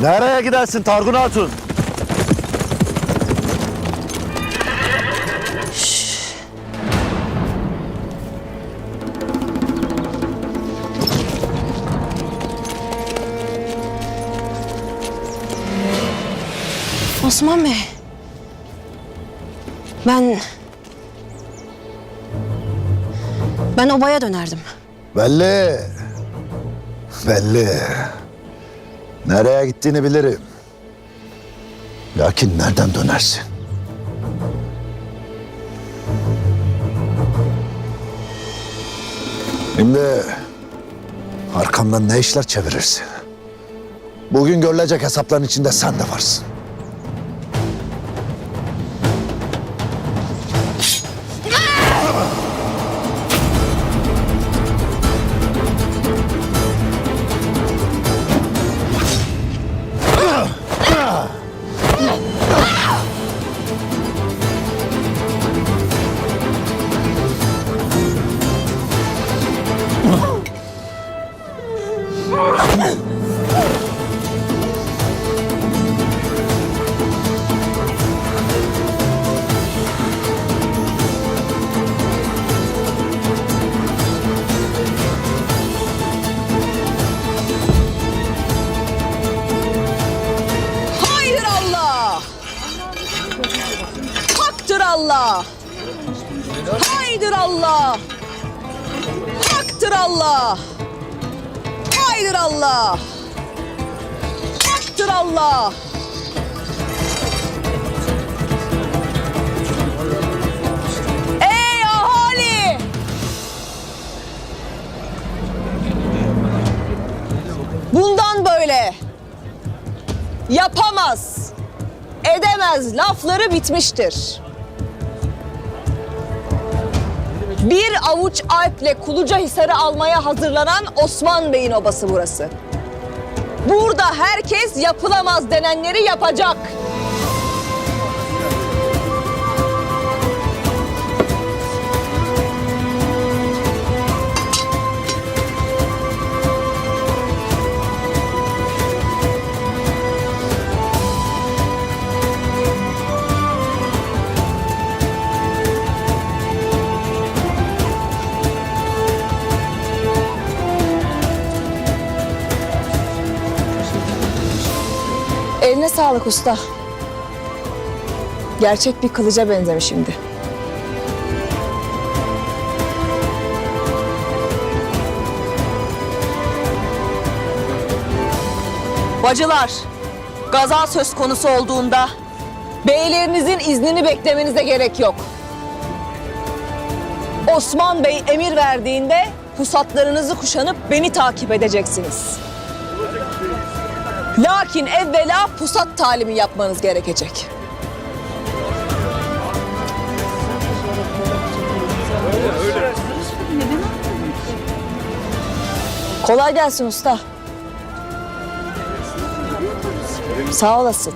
Nereye gidersin Targun Hatun? Osman Bey. Ben... Ben obaya dönerdim. Belli. Belli. Nereye gittiğini bilirim. Lakin nereden dönersin? Şimdi arkamdan ne işler çevirirsin? Bugün görülecek hesapların içinde sen de varsın. Haydır Allah! Haktır Allah! Haydır Allah! Haktır Allah! Ey ahali! Bundan böyle yapamaz, edemez lafları bitmiştir. Bir avuç alple Kuluca Hisar'ı almaya hazırlanan Osman Bey'in obası burası. Burada herkes yapılamaz denenleri yapacak. Sağlık usta. Gerçek bir kılıca benzemiş şimdi. Bacılar, gaza söz konusu olduğunda beylerinizin iznini beklemenize gerek yok. Osman Bey emir verdiğinde pusatlarınızı kuşanıp beni takip edeceksiniz. Lakin evvela pusat talimi yapmanız gerekecek. Kolay gelsin usta. Sağ olasın.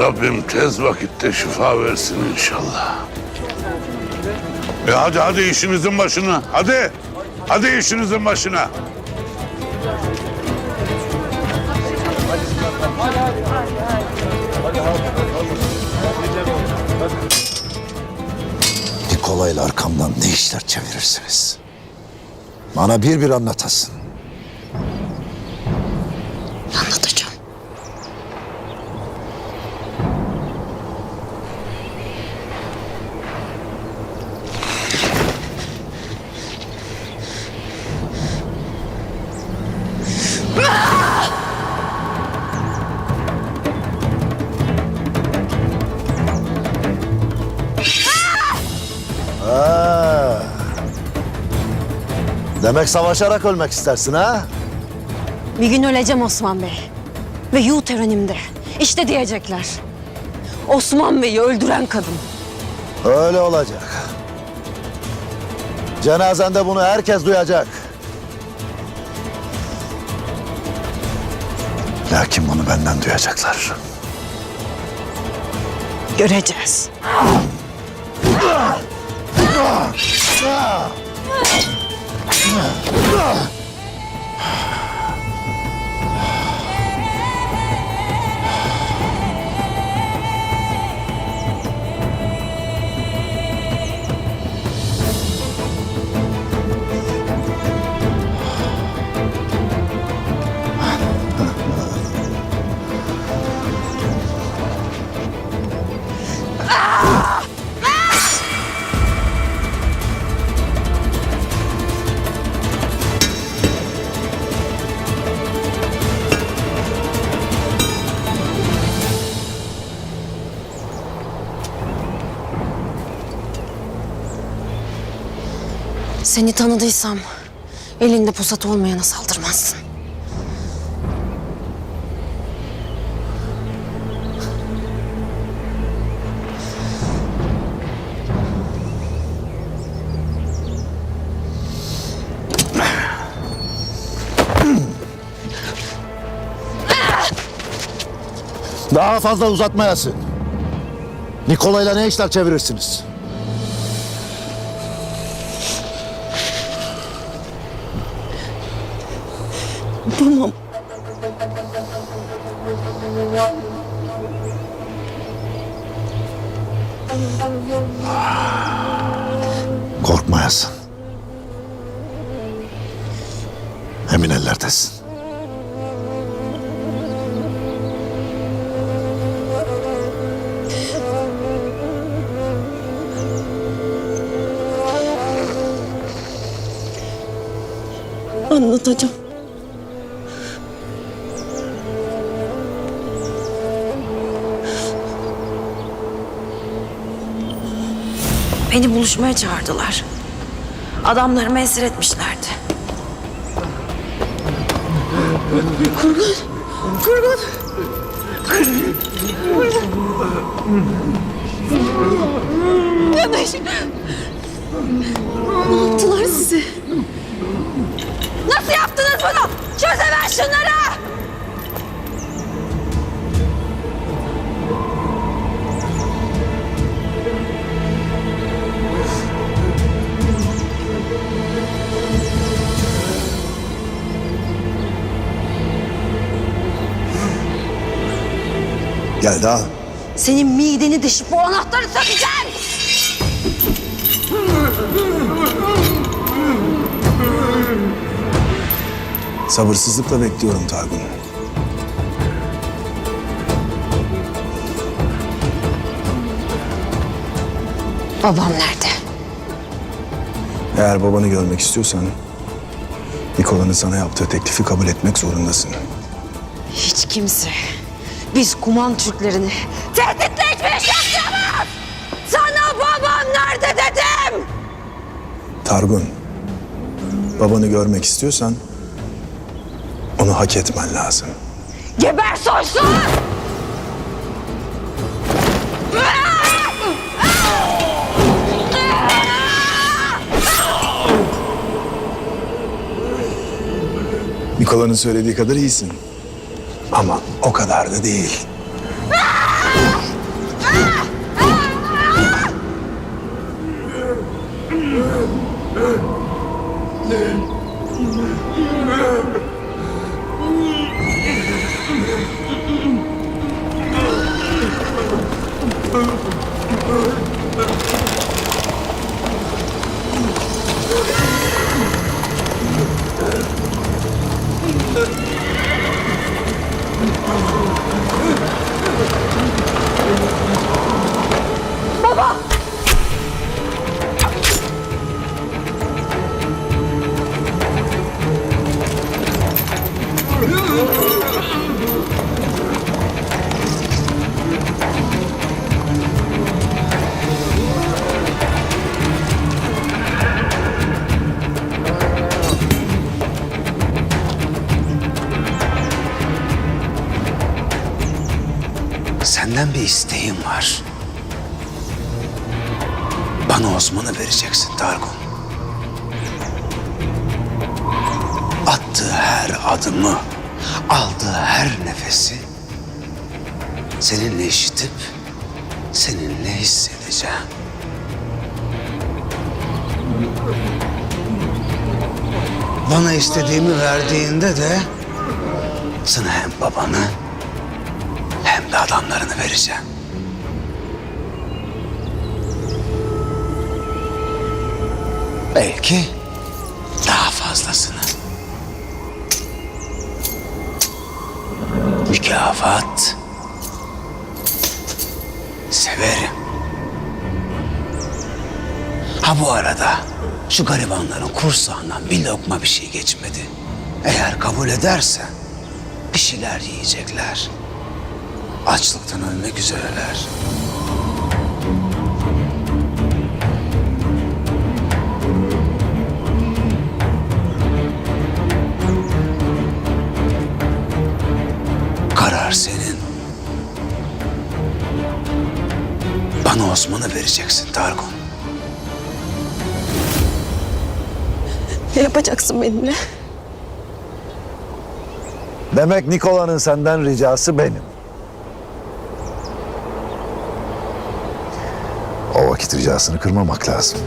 Rabbim tez vakitte şifa versin inşallah. E hadi hadi işinizin başına. Hadi. Hadi işinizin başına. Nikolay'la arkamdan ne işler çevirirsiniz? Bana bir bir anlatasın. Demek savaşarak ölmek istersin ha? Bir gün öleceğim Osman Bey. Ve yu törenimde. İşte diyecekler. Osman Bey'i öldüren kadın. Öyle olacak. Cenazende bunu herkes duyacak. Lakin bunu benden duyacaklar. Göreceğiz. ああ。Seni tanıdıysam elinde pusat olmayana saldırmazsın. Daha fazla uzatmayasın. Nikolay'la ne işler çevirirsiniz? Babam. Korkmayasın. Emin ellerdesin. Anlatacağım. Beni buluşmaya çağırdılar. Adamlarımı esir etmişlerdi. Kurgun! Kurgun! Yanlış. Ne yaptılar sizi? Nasıl yaptınız bunu? Çözemez şunları! Gel daha. Senin mideni deşip bu anahtarı takacağım! Sabırsızlıkla bekliyorum Targun. Babam nerede? Eğer babanı görmek istiyorsan... Nikola'nın sana yaptığı teklifi kabul etmek zorundasın. Hiç kimse. Biz Kuman Türklerini tehditle hiçbir yapamaz! Sana babam nerede dedim! Targun, babanı görmek istiyorsan... Onu hak etmen lazım. Geber soysuz! Nikola'nın söylediği kadar iyisin. Ama o kadar da değil. Senden bir isteğim var. Bana Osman'ı vereceksin Targun. Attığı her adımı aldığı her nefesi seninle işitip seninle hissedeceğim. Bana istediğimi verdiğinde de sana hem babanı de adamlarını vereceğim. Belki daha fazlasını. Mükafat severim. Ha bu arada şu garibanların kursağından bir lokma bir şey geçmedi. Eğer kabul edersen bir şeyler yiyecekler. Açlıktan ölmek üzereler. Karar senin. Bana Osman'ı vereceksin Targun. Ne yapacaksın benimle? Demek Nikola'nın senden ricası benim. Ricasını kırmamak lazım.